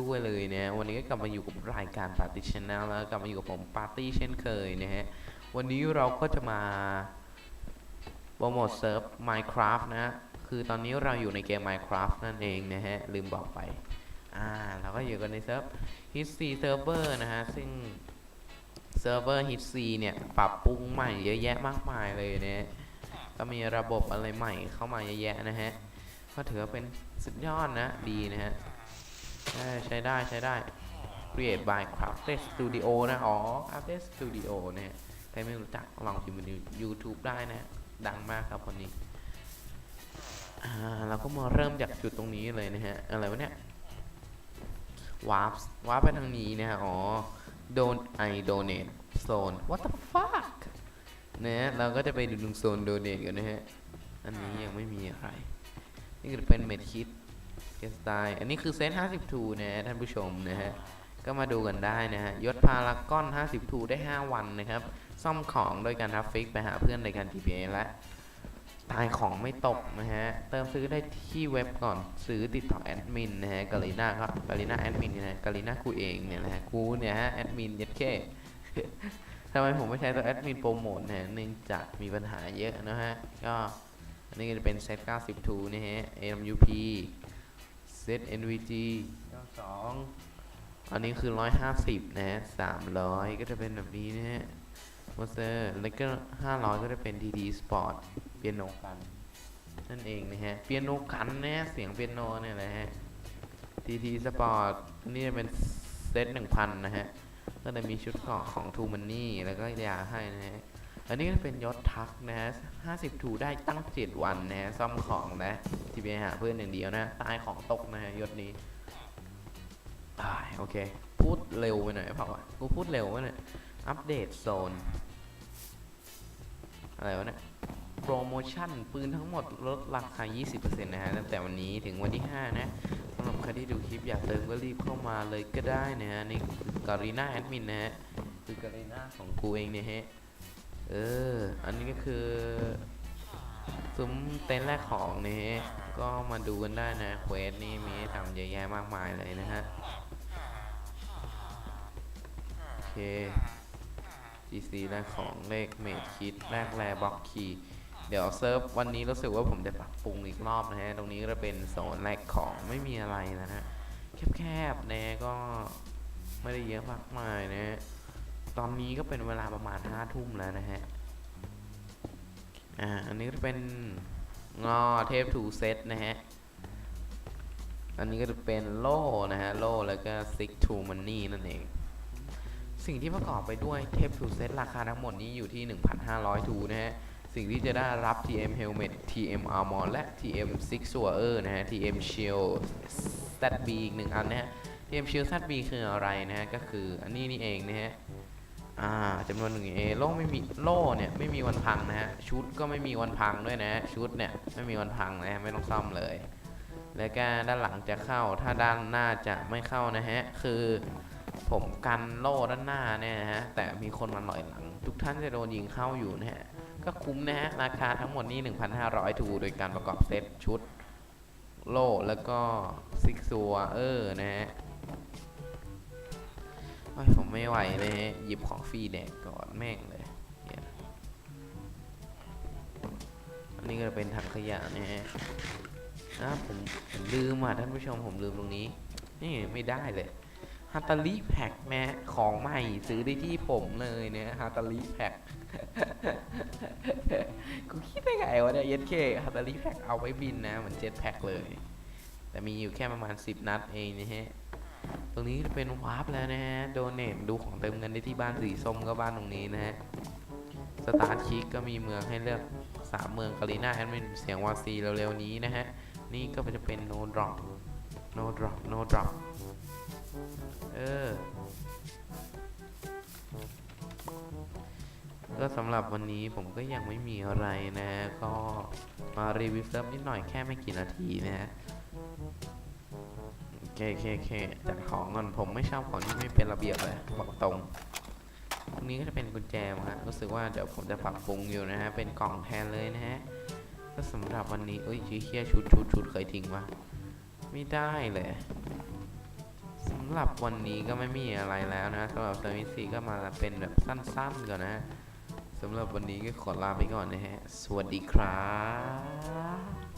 ด้วยเลยนี้ก็กลับมาอยู่กับรายการ Party Channel แล้วกลับมาอยู่กับผมปาร์ตี้เช่นเคยนะฮะวันนี้เราก็จะมาโปรโมทเซิร์ฟ Minecraft นะคือตอนนี้เราอยู่ในเกม Minecraft นั่นเองนะฮะลืมบอกไปอ่าเราก็อยู่กันในเซิร์ฟ Hit C Server นะฮะซึ่งเซิร์ฟเวอร์ Hit C เนี่ยปรับปรุงใหม่เยอะแยะมากมายเลยนะก็มีระบบอะไรใหม่เข้ามาเยอะแยะนะฮะก็ถือว่าเป็นสุดยอดนะดีนะฮะ ใช้ได้ใช้ได้ Create by Crafted Studio นะ อ๋อ Crafted Studio เนะฮะใครไม่รู้จักลองพิมพ์ใน YouTube ได้นะ ดังมากครับคนนี้เราก็มาเริ่มจากจุดตรงนี้เลยนะฮะ อะไรวะเนี่ยวาร์ปวาร์ปไปทางนี้นะฮะ อ๋อ Don't I donate zone what the fuck นะเราก็จะไปดูตรงโซน donate กันนะฮะ อันนี้ยังไม่มีอะไร นี่คือเป็นเม็ดคิด เกสไตล์อันนี้คือเซต52นะฮะท่านผู้ชมนะฮะ ก็มาดูกันได้นะฮะ ยศพารากอน 52 ได้ 5 วันนะครับ ซ่อมของโดยการทัฟฟิกไปหาเพื่อนในการ TPA และ ตายของไม่ตกนะฮะ เติมซื้อได้ที่เว็บก่อนซื้อติดต่อแอดมินนะฮะกาลิน่าครับกาลิน่าแอดมินนะฮะกาลิน่ากูเองเนี่ยนะฮะกูเนี่ยฮะแอดมินยัดแค่ทำไมผมไม่ใช้ตัวแอดมินโปรโมทนะฮะเนื่องจากมีปัญหาเยอะนะฮะ ก็อันนี้ก็จะเป็นเซต92นะฮะ AWP เซต NVG 92อันนี้คือ 150นะฮะ300 ก็จะเป็นแบบนี้นะฮะมอเตอร์แล้วก็ 500 ก็จะเป็น TT Sport เปียโนกัน นั่นเองนะฮะ เปียโนกันนะฮะ เสียงเปียโนเนี่ยแหละฮะ TT Sport อันนี้จะเป็นเซต 1,000 นะฮะ ก็จะมีชุดเกราะของ Two Money แล้วก็ยาให้นะฮะ อันนี้ก็เป็นยศทักนะฮะ50ถูได้ตั้ง7วันนะฮะซ่อมของนะที่ไปหาเพื่อนอย่างเดียวนะ ตายของตกนะฮะยศนี้อ่าโอเค พูดเร็วไปหน่อยเพราะว่ากูพูดเร็ววะเนี่ย อัปเดตโซน อะไรวะเนี่ย โปรโมชั่นปืนทั้งหมดลดราคา 20%นะฮะ ตั้งแต่วันนี้ถึงวันที่ 5 นะสำหรับใครที่ดูคลิปอยากเติมก็รีบเข้ามาเลยก็ได้นะฮะ นี่คือการีนาแอดมินนะฮะ คือการีนาของกูเองเนี่ยฮะ เออ อันนี้ก็คือซุ้มเต็นท์แรกของนี่ฮะก็มาดูกันได้นะเควสนี่มีทำเยอะแยะมากมายเลยนะฮะ โอเค GC แรกของเลขเมดคิดแรกแรบล็อกคีย์เดี๋ยวเซิร์ฟวันนี้รู้สึกว่าผมจะปรับปรุงอีกรอบนะฮะ ตรงนี้ก็จะเป็นโซนแรกของไม่มีอะไรนะฮะ แคบๆนะก็ไม่ได้เยอะมากมายนะฮะ ตอนนี้ก็เป็นเวลาประมาณห้าทุ่มแล้วนะฮะ อ่า อันนี้ก็จะเป็นงอเทปทูเซตนะฮะ อันนี้ก็จะเป็นโล่นะฮะ โล่แล้วก็ซิกทูมันนี่นั่นเอง สิ่งที่ประกอบไปด้วยเทปทูเซตราคาทั้งหมดนี้อยู่ที่ 1,500ทูนะฮะ สิ่งที่จะได้รับ TM Helmet TM Armor และ TM Six Sword นะฮะ TM Shield ZB อีกหนึ่งอันนะฮะ TM Shield ZB คืออะไรนะฮะ ก็คืออันนี้นี่เองนะฮะ อ่าจำนวนหนึ่งเอโล่ไม่มีโล่เนี่ยไม่มีวันพังนะฮะชุดก็ไม่มีวันพังด้วยนะฮะชุดเนี่ยไม่มีวันพังนะฮะไม่ต้องซ่อมเลย แล้วก็ด้านหลังจะเข้าถ้าด้านหน้าจะไม่เข้านะฮะคือผมกันโล่ด้านหน้าเนี่ยฮะแต่มีคนมาหล่อยหลัง ทุกท่านจะโดนยิงเข้าอยู่นะฮะก็คุ้มนะฮะราคาทั้งหมดนี่1,500 ทูโดยการประกอบเซตชุด โล่แล้วก็ซิกซัวเออร์นะฮะ ผมไม่ไหวเลยฮะหยิบของฟรีแดกก่อนแม่งเลยอันนี้ก็เป็นถังขยะนะฮะนะผมผมลืมอะท่านผู้ชมผมลืมตรงนี้ นี่ไม่ได้เลยฮัตตาลีแพ็กนะฮะของใหม่ซื้อได้ที่ผมเลยนะฮัตตาลีแพ็กกูคิดได้ไงวะเนี่ยเย็นเคฮัตตาลีแพ็กเอาไว้บินนะ เหมือนเจ็ตแพ็กเลย แต่มีอยู่แค่ประมาณ 10 นัดเองนะฮะ ตรงนี้จะเป็นวาร์ปแล้วนะฮะโดเนทดูของเติมเงินได้ที่บ้านสีส้มก็บ้านตรงนี้นะฮะสตาร์ทคิกก็มีเมืองให้เลือก 3 เมืองกาลีน่าแอดมินเสียงวาซีเร็วๆนี้นะฮะ นี่ก็จะเป็น no drop no drop no drop เออก็สำหรับวันนี้ผมก็ยังไม่มีอะไรนะฮะก็มารีวิวเซิร์ฟนิดหน่อยแค่ไม่กี่นาทีนะฮะ เคโอเคเคจัดของก่อนผมไม่ชอบของที่ไม่เป็นระเบียบเลยบอกตรงตรงนี้ก็จะเป็นกุญแจมาฮะรู้สึกว่าเดี๋ยวผมจะปรับปรุงอยู่นะฮะ เป็นกล่องแทนเลยนะฮะ ก็สำหรับวันนี้เอ้ยชี้เคียชุดชุดชุดเคยทิ้งวะไม่ได้เลยสำหรับำหรับวันนี้ก็ไม่มีอะไรแล้วนะสำหรับเซอร์วิสซีก็มาเป็นแบบสั้นๆก่อนนะสำหรับวันนี้ก็ขอลาไปก่อนนะฮะ สวัสดีครับ